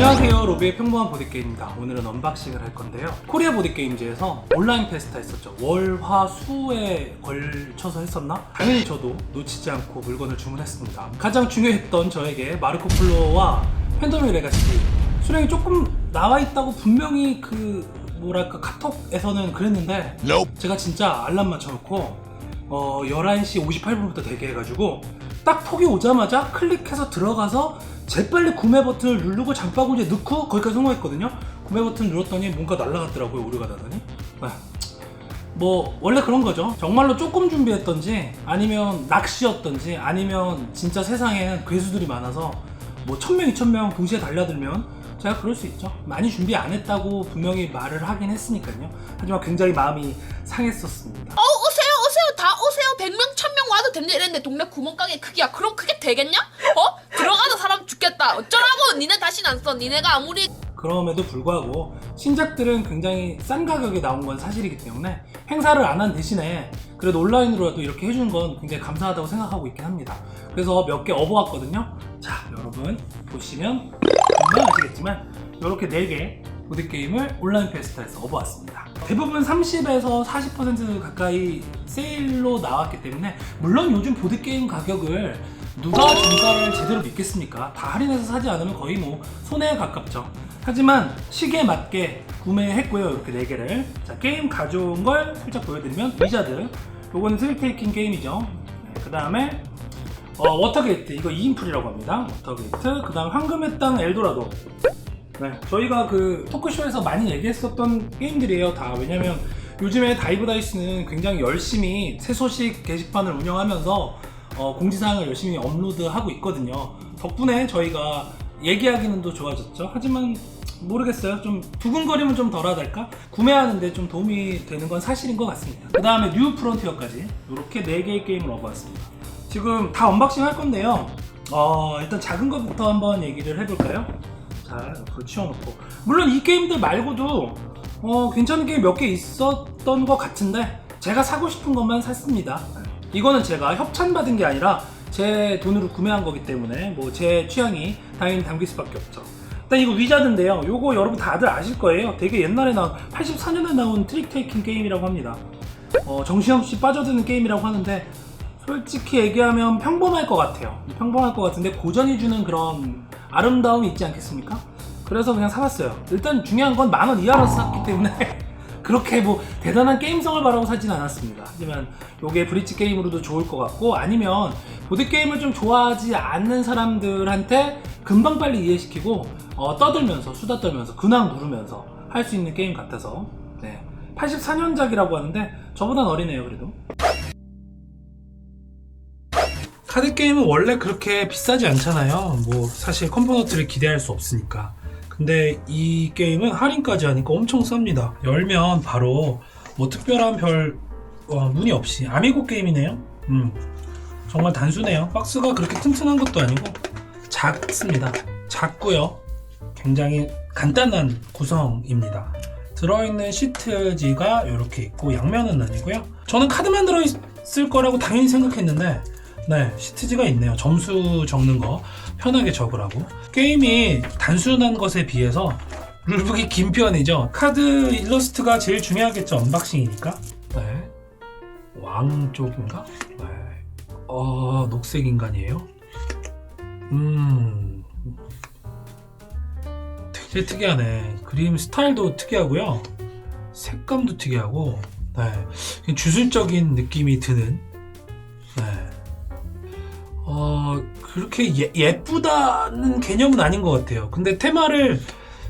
안녕하세요. 로비의 평범한 보드게임입니다. 오늘은 언박싱을 할 건데요. 코리아 보드게임즈에서 온라인 페스타 했었죠. 월, 화, 수에 걸쳐서 했었나? 당연히 저도 놓치지 않고 물건을 주문했습니다. 가장 중요했던 저에게 마르코 플로와 팬더미 레가시 수량이 조금 나와 있다고 분명히 그 뭐랄까 카톡에서는 그랬는데 제가 진짜 알람 맞춰놓고 어 11시 58분부터 대기해가지고 딱 톡이 오자마자 클릭해서 들어가서 재빨리 구매 버튼을 누르고 장바구니에 넣고 거기까지 성공했거든요. 구매 버튼 눌렀더니 뭔가 날라갔더라고요 오류가 나더니. 아, 뭐 원래 그런 거죠. 정말로 조금 준비했던지 아니면 낚시였던지 아니면 진짜 세상에는 괴수들이 많아서 뭐 천명 이천 명 동시에 달려들면 제가 그럴 수 있죠. 많이 준비 안 했다고 분명히 말을 하긴 했으니까요. 하지만 굉장히 마음이 상했었습니다. 어 오세요 오세요. 다 오세요. 100명 1000명 와도 됩니다 이랬는데 동네 구멍가게 크기야. 그럼 그게 되겠냐? 어? 죽겠다 어쩌라고 니네 다시는 안써 니네가 아무리 그럼에도 불구하고 신작들은 굉장히 싼 가격에 나온 건 사실이기 때문에 행사를 안 한 대신에 그래도 온라인으로라도 이렇게 해준 건 굉장히 감사하다고 생각하고 있긴 합니다. 그래서 몇 개 업어왔거든요. 자, 여러분 보시면 금방 아시겠지만 이렇게 4개 보드게임을 온라인 페스타에서 업어왔습니다. 대부분 30에서 40% 가까이 세일로 나왔기 때문에 물론 요즘 보드게임 가격을 누가 정가를 제대로 믿겠습니까? 다 할인해서 사지 않으면 거의 뭐 손해에 가깝죠. 하지만 시기에 맞게 구매했고요. 이렇게 4개를. 자, 게임 가져온 걸 살짝 보여드리면 위자드. 요거는 트릭테이킹 게임이죠. 그 다음에 어, 워터게이트. 이거 2인풀이라고 합니다. 워터게이트. 그 다음 황금의 땅 엘도라도. 네, 저희가 그 토크쇼에서 많이 얘기했었던 게임들이에요, 다. 왜냐면 요즘에 다이브 다이스는 굉장히 열심히 새 소식 게시판을 운영하면서 어, 공지사항을 열심히 업로드하고 있거든요. 덕분에 저희가 얘기하기는 더 좋아졌죠. 하지만 모르겠어요. 좀 두근거림은 좀 덜하달까? 구매하는데 좀 도움이 되는 건 사실인 것 같습니다. 그 다음에 뉴 프론티어까지 이렇게 4개의 게임을 얻어왔습니다. 지금 다 언박싱 할 건데요. 어, 일단 작은 것부터 한번 얘기를 해볼까요? 자, 옆으로 치워놓고. 물론 이 게임들 말고도 어, 괜찮은 게임 몇 개 있었던 것 같은데 제가 사고 싶은 것만 샀습니다. 이거는 제가 협찬 받은 게 아니라 제 돈으로 구매한 거기 때문에 뭐 제 취향이 당연히 담길 수밖에 없죠. 일단 이거 위자드인데요. 요거 여러분 다들 아실 거예요. 되게 옛날에 나온 84년에 나온 트릭 테이킹 게임이라고 합니다. 어, 정신없이 빠져드는 게임이라고 하는데 솔직히 얘기하면 평범할 것 같아요. 평범할 것 같은데 고전이 주는 그런 아름다움이 있지 않겠습니까? 그래서 그냥 사봤어요. 일단 중요한 건 만 원 이하로 샀기 때문에 그렇게 뭐 대단한 게임성을 바라고 사진 않았습니다. 하지만 요게 브릿지 게임으로도 좋을 것 같고 아니면 보드 게임을 좀 좋아하지 않는 사람들한테 금방 빨리 이해시키고 어, 떠들면서 수다 떨면서 근황 누르면서 할 수 있는 게임 같아서 네. 84년작이라고 하는데 저보단 어리네요 그래도. 카드 게임은 원래 그렇게 비싸지 않잖아요. 뭐 사실 컴포넌트를 기대할 수 없으니까. 근데 이 게임은 할인까지 하니까 엄청 쌉니다. 열면 바로 뭐 특별한 별 어, 문의 없이 아미고 게임이네요. 음, 정말 단순해요. 박스가 그렇게 튼튼한 것도 아니고 작습니다. 작고요. 굉장히 간단한 구성입니다. 들어있는 시트지가 이렇게 있고 양면은 아니고요. 저는 카드만 들어있을 거라고 당연히 생각했는데 네 시트지가 있네요. 점수 적는 거 편하게 적으라고. 게임이 단순한 것에 비해서 룰북이 긴 편이죠. 카드 일러스트가 제일 중요하겠죠. 언박싱이니까. 네. 왕 쪽인가? 네. 어 녹색 인간이에요. 음. 되게 특이하네. 그림 스타일도 특이하고요. 색감도 특이하고, 네. 주술적인 느낌이 드는, 네. 어, 그렇게 예, 예쁘다는 개념은 아닌 것 같아요. 근데 테마를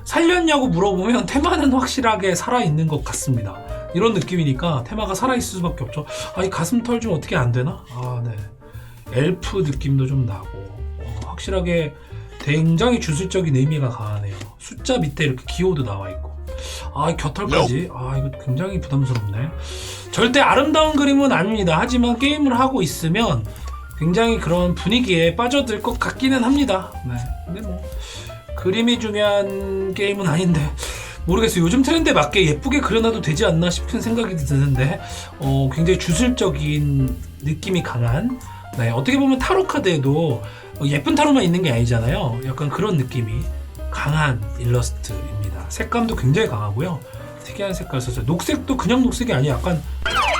살렸냐고 물어보면 테마는 확실하게 살아있는 것 같습니다. 이런 느낌이니까 테마가 살아있을 수밖에 없죠. 아, 이 가슴털 좀 어떻게 안 되나? 아, 네. 엘프 느낌도 좀 나고, 어, 확실하게 굉장히 주술적인 의미가 강하네요. 숫자 밑에 이렇게 기호도 나와 있고. 아, 이 곁털까지. 아, 이거 굉장히 부담스럽네. 절대 아름다운 그림은 아닙니다. 하지만 게임을 하고 있으면 굉장히 그런 분위기에 빠져들 것 같기는 합니다. 네. 근데 뭐, 그림이 중요한 게임은 아닌데. 모르겠어요. 요즘 트렌드에 맞게 예쁘게 그려놔도 되지 않나 싶은 생각이 드는데, 어, 굉장히 주술적인 느낌이 강한, 네, 어떻게 보면 타로 카드에도 어, 예쁜 타로만 있는 게 아니잖아요. 약간 그런 느낌이 강한 일러스트입니다. 색감도 굉장히 강하고요. 특이한 색깔 썼어요. 녹색도 그냥 녹색이 아니야. 약간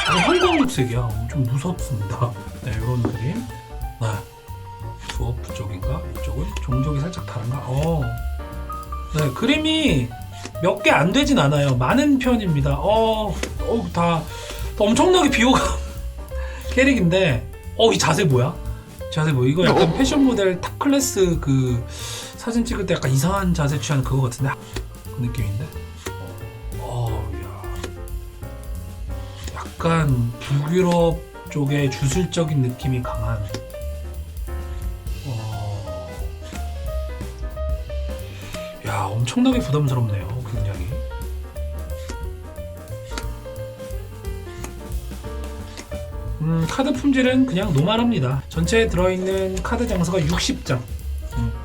약간 형광 녹색이야. 좀 무섭습니다. 네, 이런 그림. 네. 두어프 쪽인가? 이쪽은 종족이 살짝 다른가? 어. 네, 그림이 몇 개 안 되진 않아요. 많은 편입니다. 어, 어, 다, 다 엄청나게 비호감 캐릭인데, 어, 이 자세 뭐야? 자세 뭐, 이거 약간 패션 모델 탑 클래스 그 사진 찍을 때 약간 이상한 자세 취한 그거 같은데? 그 느낌인데? 약간 북유럽 쪽의 주술적인 느낌이 강한, 어, 야, 엄청나게 부담스럽네요, 굉장히. 음, 카드 품질은 그냥 노멀합니다. 전체에 들어있는 카드 장수가 60장.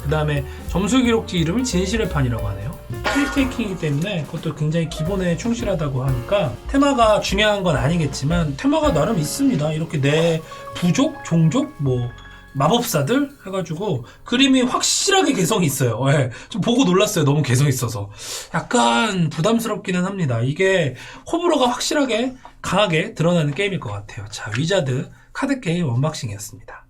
그 다음에 점수 기록지 이름을 진실의 판이라고 하네요. 필테이킹이기 때문에 그것도 굉장히 기본에 충실하다고 하니까 테마가 중요한 건 아니겠지만 테마가 나름 있습니다. 이렇게 내 부족, 종족, 뭐 마법사들 해가지고 그림이 확실하게 개성이 있어요. 예, 좀 보고 놀랐어요. 너무 개성 있어서 약간 부담스럽기는 합니다. 이게 호불호가 확실하게 강하게 드러나는 게임일 것 같아요. 자 위자드 카드 게임 언박싱이었습니다.